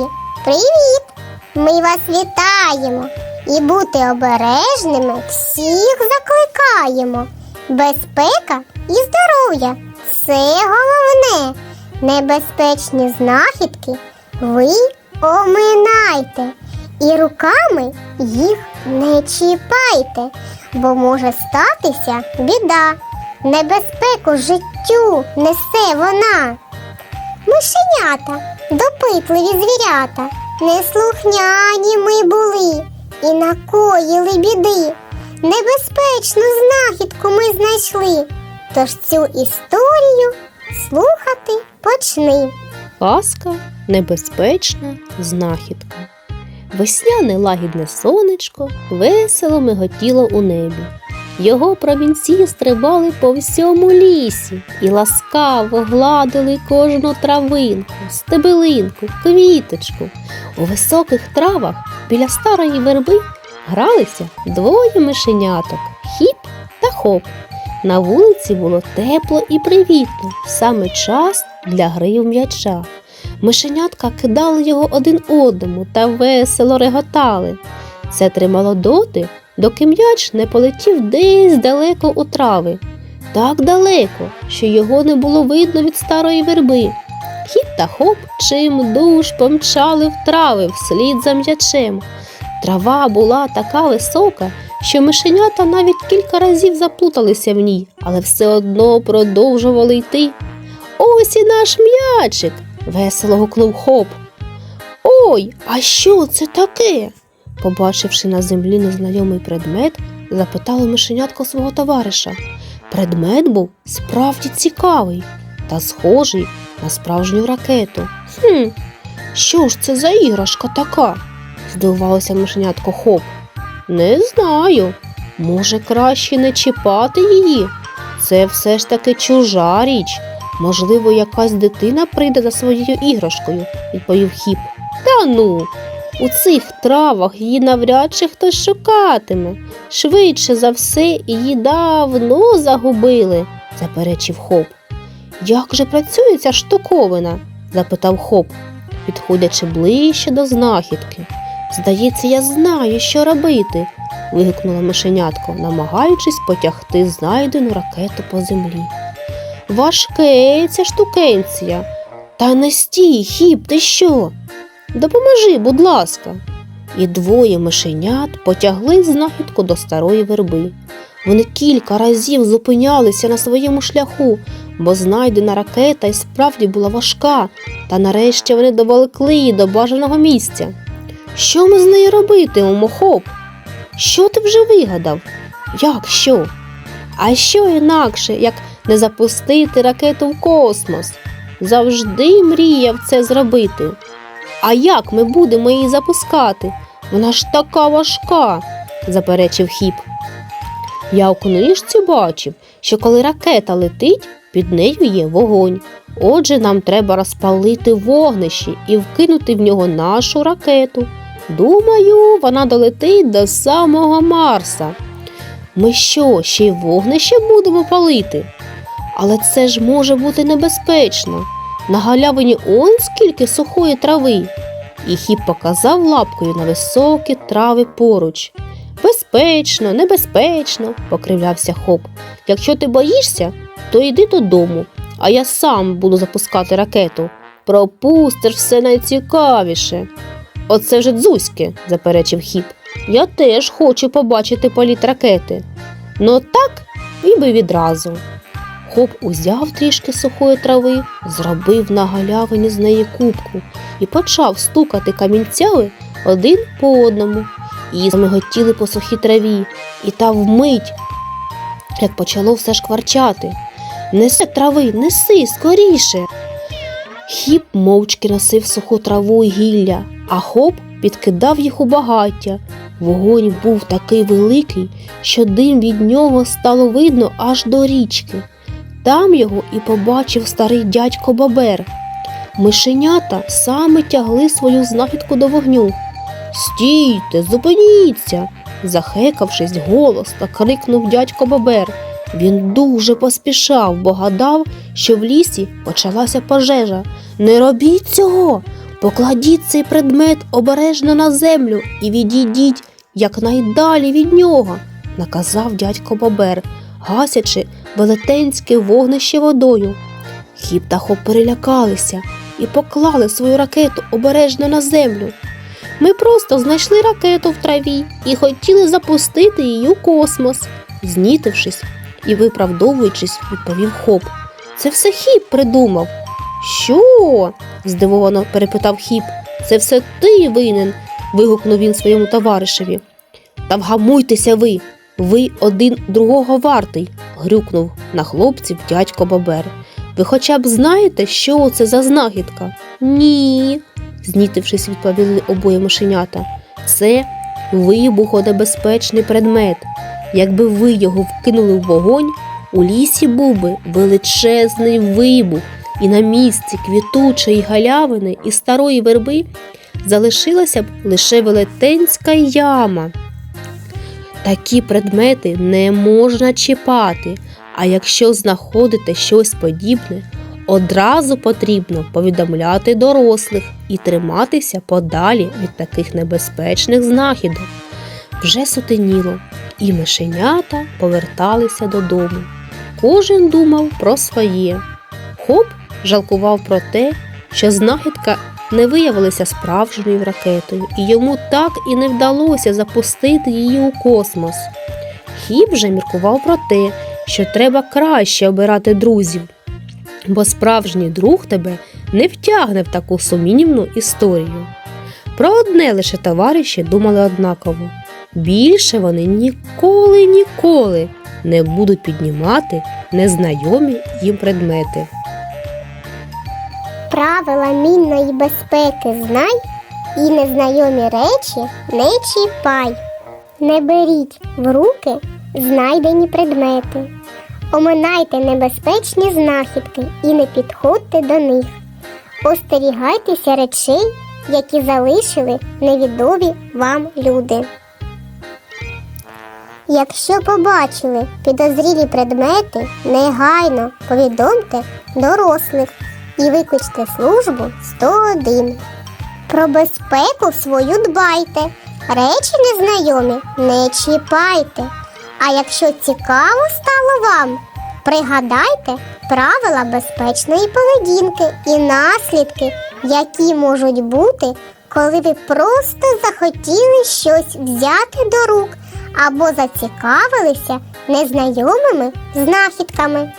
Друзі, привіт! Ми вас вітаємо і бути обережними всіх закликаємо. Безпека і здоров'я це головне. Небезпечні знахідки ви оминайте і руками їх не чіпайте, бо може статися біда. Небезпеку життю несе вона. Мишенята, допитливі звірята, неслухняні ми були і накоїли біди. Небезпечну знахідку ми знайшли. Тож цю історію слухати почни. Казка небезпечна знахідка. Весняне лагідне сонечко весело миготіло у небі. Його промінці стрибали по всьому лісі і ласкаво гладили кожну травинку, стебелинку, квіточку. У високих травах біля старої верби гралися двоє мишеняток хіп та хоп. На вулиці було тепло і привітно, саме час для гри в м'яча. Мишенятка кидали його один одному та весело реготали. Це тримало доти, доки м'яч не полетів десь далеко у трави. Так далеко, що його не було видно від старої верби. Хіп та хоп чим душ помчали в трави вслід за м'ячем. Трава була така висока, що мишенята навіть кілька разів заплуталися в ній, але все одно продовжували йти. Ось і наш м'ячик. весело гукнув хоп. Ой, а що це таке? Побачивши на землі незнайомий предмет, запитало мишенятко свого товариша. Предмет був справді цікавий та схожий на справжню ракету. Хм, що ж це за іграшка така? здивувалося мишенятко хоп. Не знаю. Може, краще не чіпати її? Це все ж таки чужа річ. Можливо, якась дитина прийде за своєю іграшкою, відповів хіп. Та ну, у цих травах її навряд чи хтось шукатиме. Швидше за все, її давно загубили, заперечив хоп. Як же працює ця штуковина? запитав хоп, підходячи ближче до знахідки. Здається, я знаю, що робити, вигукнула мишенятко, намагаючись потягти знайдену ракету по землі. Важке ця штукенція. Та не стій, хіп, ти що? Допоможи, будь ласка. І двоє мишенят потягли знахідку до старої верби. Вони кілька разів зупинялися на своєму шляху, бо знайдена ракета і справді була важка, та нарешті вони доволокли її до бажаного місця. Що ми з нею робитимемо, хоп? Що ти вже вигадав? Як що? А що інакше, як не запустити ракету в космос? Завжди мріяв це зробити. А як ми будемо її запускати? Вона ж така важка, заперечив хіп. Я у книжці бачив, що коли ракета летить, під нею є вогонь. Отже, нам треба розпалити вогнище і вкинути в нього нашу ракету. Думаю, вона долетить до самого Марса. Ми що, ще й вогнище будемо палити? Але це ж може бути небезпечно. На галявині он скільки сухої трави. І хіп показав лапкою на високі трави поруч. Безпечно, небезпечно, покривлявся хоп. Якщо ти боїшся, то йди додому, а я сам буду запускати ракету. Пропустиш все найцікавіше. Оце вже дзузьки, заперечив хіп. Я теж хочу побачити політ ракети. Ну так, і би відразу. Хоп узяв трішки сухої трави, зробив на галявині з неї кубку і почав стукати камінцями один по одному. І замиготіли по сухій траві, і та вмить, як почало все шкварчати. Неси трави, неси скоріше. Хіп мовчки носив суху траву й гілля, а хоп підкидав їх у багаття. Вогонь був такий великий, що дим від нього стало видно аж до річки. Там його і побачив старий дядько Бобер. Мишенята саме тягли свою знахідку до вогню. Стійте, зупиніться. захекавшись голосно, крикнув дядько Бобер. Він дуже поспішав, бо гадав, що в лісі почалася пожежа. Не робіть цього, Покладіть цей предмет обережно на землю і відійдіть якнайдалі від нього, наказав дядько Бобер, гасячи велетенське вогнище водою. Хіп та хоп перелякалися і поклали свою ракету обережно на землю. Ми просто знайшли ракету в траві і хотіли запустити її у космос, знітившись і виправдовуючись, відповів хоп. Це все хіп придумав. Що? здивовано перепитав хіп. Це все ти винен. вигукнув він своєму товаришеві. Та вгамуйтеся ви, ви один другого вартий, грюкнув на хлопців дядько Бобер. Ви хоча б знаєте, що це за знахідка? Ні, знітившись, відповіли обоє мишенята. Це вибухонебезпечний предмет. Якби ви його вкинули в вогонь, у лісі був би величезний вибух, і на місці квітучої галявини і старої верби залишилася б лише велетенська яма. Такі предмети не можна чіпати, а якщо знаходите щось подібне, одразу потрібно повідомляти дорослих і триматися подалі від таких небезпечних знахідок. Вже сутеніло, і мишенята поверталися додому. Кожен думав про своє. Хоп жалкував про те, що знахідка не виявилася справжньою ракетою, і йому так і не вдалося запустити її у космос. Хіп же міркував про те, що треба краще обирати друзів, бо справжній друг тебе не втягне в таку сумнівну історію. Про одне лише товариші думали однаково. Більше вони ніколи ніколи не будуть піднімати незнайомі їм предмети. Правила мінної безпеки знай і незнайомі речі не чіпай. Не беріть в руки знайдені предмети. Оминайте небезпечні знахідки і не підходьте до них. Остерігайтеся речей, які залишили невідомі вам люди. Якщо побачили підозрілі предмети, негайно повідомте дорослих і викличте службу 101. Про безпеку свою дбайте, речі незнайомі не чіпайте. А якщо цікаво стало вам, пригадайте правила безпечної поведінки і наслідки, які можуть бути, коли ви просто захотіли щось взяти до рук або зацікавилися незнайомими знахідками.